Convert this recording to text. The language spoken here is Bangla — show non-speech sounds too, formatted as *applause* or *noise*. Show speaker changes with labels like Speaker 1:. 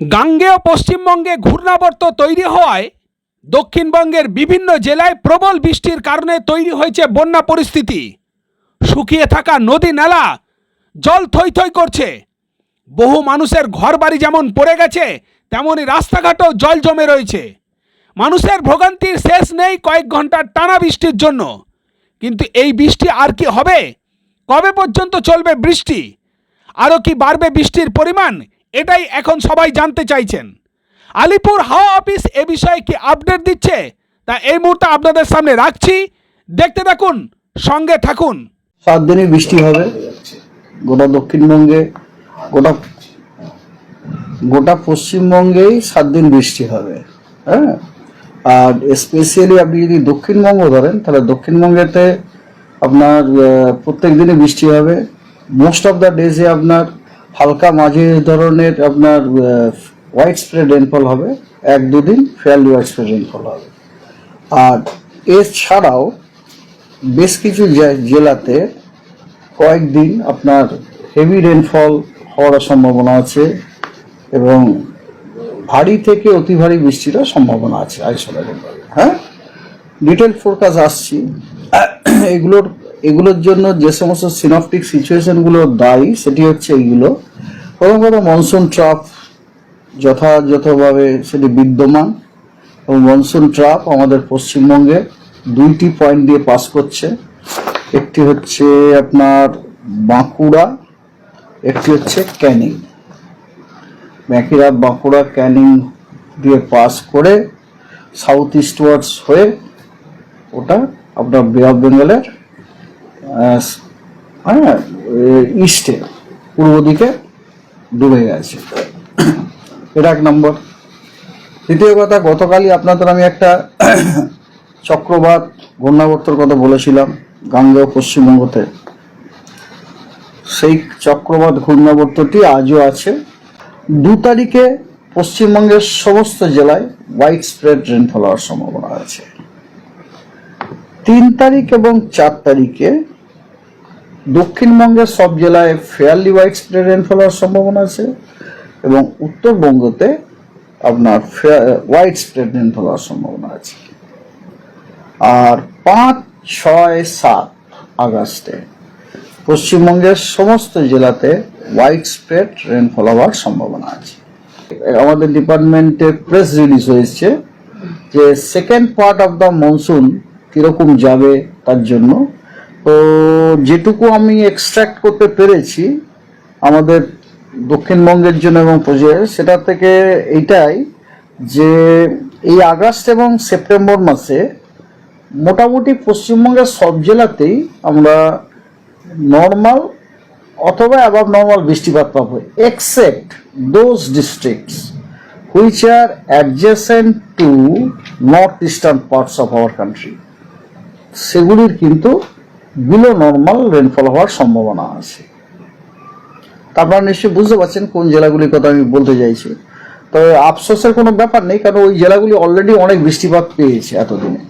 Speaker 1: গাঙ্গেয় পশ্চিমবঙ্গে ঘূর্ণাবর্ত তৈরি হওয়ায় দক্ষিণবঙ্গের বিভিন্ন জেলায় প্রবল বৃষ্টির কারণে তৈরি হয়েছে বন্যা পরিস্থিতি। শুকিয়ে থাকা নদী নালা জল থই থই করছে। বহু মানুষের ঘরবাড়ি যেমন পড়ে গেছে তেমনই রাস্তাঘাটেও জল জমে রয়েছে। মানুষের ভোগান্তির শেষ নেই কয়েক ঘণ্টার টানা বৃষ্টির জন্য। কিন্তু এই বৃষ্টি আর কি হবে? কবে পর্যন্ত চলবে বৃষ্টি? আরও কি বাড়বে বৃষ্টির পরিমাণ? এটাই এখন সবাই জানতে চাইছেন। আলিপুর হাওয়া অফিস এ বিষয়ে কি আপডেট দিচ্ছে? তা এই মুহূর্তে আপনাদের সামনে রাখছি। দেখতে থাকুন, সঙ্গে থাকুন।
Speaker 2: সাত দিনই বৃষ্টি হবে। গোটা দক্ষিণবঙ্গে, গোটা গোটা পশ্চিমবঙ্গেই সাত দিন বৃষ্টি হবে। হ্যাঁ? আর স্পেশালি আপনি যদি দক্ষিণবঙ্গ ধরেন, তাহলে দক্ষিণবঙ্গেতে আপনার প্রত্যেক দিনই বৃষ্টি হবে। মোস্ট অফ দ্য ডেজে আপনার হালকা মাঝে ধরনের আপনার হোয়াইট স্প্রেড রেনফল হবে। এক, দুদিন ফেয়ারলি হোয়াইট স্প্রেড রেনফল হবে। আর এছাড়াও বেশ কিছু জেলাতে কয়েকদিন আপনার হেভি রেনফল হওয়ার সম্ভাবনা আছে এবং ভারী থেকে অতি ভারী বৃষ্টিরও সম্ভাবনা আছে, আইসোলেটেড হ্যাঁ? ডিটেল ফোরকাস্ট আসছি। এগুলোর এগুলোর জন্য যে সমস্ত সিনপটিক সিচুয়েশনগুলো দায়ী, সেটি হচ্ছে এইগুলো। প্রথম কথা মনসুন ট্রাফ যথাযথভাবে সেটি বিদ্যমান। এবং মনসুন ট্রাপ আমাদের পশ্চিমবঙ্গে দুইটি পয়েন্ট দিয়ে পাস করছে। একটি হচ্ছে আপনার বাঁকুড়া, একটি হচ্ছে ক্যানিং। বাঁকুড়া বাঁকুড়া, ক্যানিং দিয়ে পাস করে সাউথ ইস্টওয়ার্ডস হয়ে ওটা আপনার বে অফ বেঙ্গলের হ্যাঁ ইস্টে পূর্ব দিকে ডুবে গেছে। এটা এক নম্বর। দ্বিতীয় কথা, গতকালই আপনাদের আমি একটা *coughs* চক্রবাত, ঘূর্ণাবর্তর কথা বলেছিলাম, গাঙ্গেয় পশ্চিমবঙ্গতে। সেই চক্রবাত, ঘূর্ণাবর্তটি আজও আছে। দু তারিখে পশ্চিমবঙ্গের সমস্ত জেলায় হোয়াইট স্প্রেড রেনফল হওয়ার সম্ভাবনা আছে। তিন তারিখ এবং চার তারিখে দক্ষিণবঙ্গের সব জেলায় ফেয়ারলি হোয়াইট স্প্রেড রেনফল হওয়ার সম্ভাবনা আছে এবং উত্তরবঙ্গতে আপনার হোয়াইট স্প্রেড রেনফল হওয়ার সম্ভাবনা আছে। আর পাঁচ, ছয়, সাত আগস্টে পশ্চিমবঙ্গের সমস্ত জেলাতে হোয়াইট স্প্রেড রেনফল হওয়ার সম্ভাবনা আছে। আমাদের ডিপার্টমেন্টে প্রেস রিলিজ হয়েছে যে second part of the monsoon কীরকম যাবে তার জন্য। তো যেটুকু আমি এক্সট্রাক্ট করতে পেরেছি আমাদের দক্ষিণবঙ্গের জন্য এবং প্রজে সেটা থেকে এইটাই যে এই আগস্ট এবং সেপ্টেম্বর মাসে মোটামুটি পশ্চিমবঙ্গের সব জেলাতেই আমরা নর্মাল অথবা অ্যাবাভ নর্মাল বৃষ্টিপাত পাবো except those districts which are adjacent to north eastern parts of our country সেগুলির কিন্তু বিলো নর্মাল রেনফল হওয়ার সম্ভাবনা আছে। তারপর নিশ্চয়ই বুঝতে পারছেন কোন জেলাগুলির কথা আমি বলতে চাইছি। তবে আফসোসের কোনো ব্যাপার নেই, কারণ ওই জেলাগুলি অলরেডি অনেক বৃষ্টিপাত পেয়েছে এতদিনে।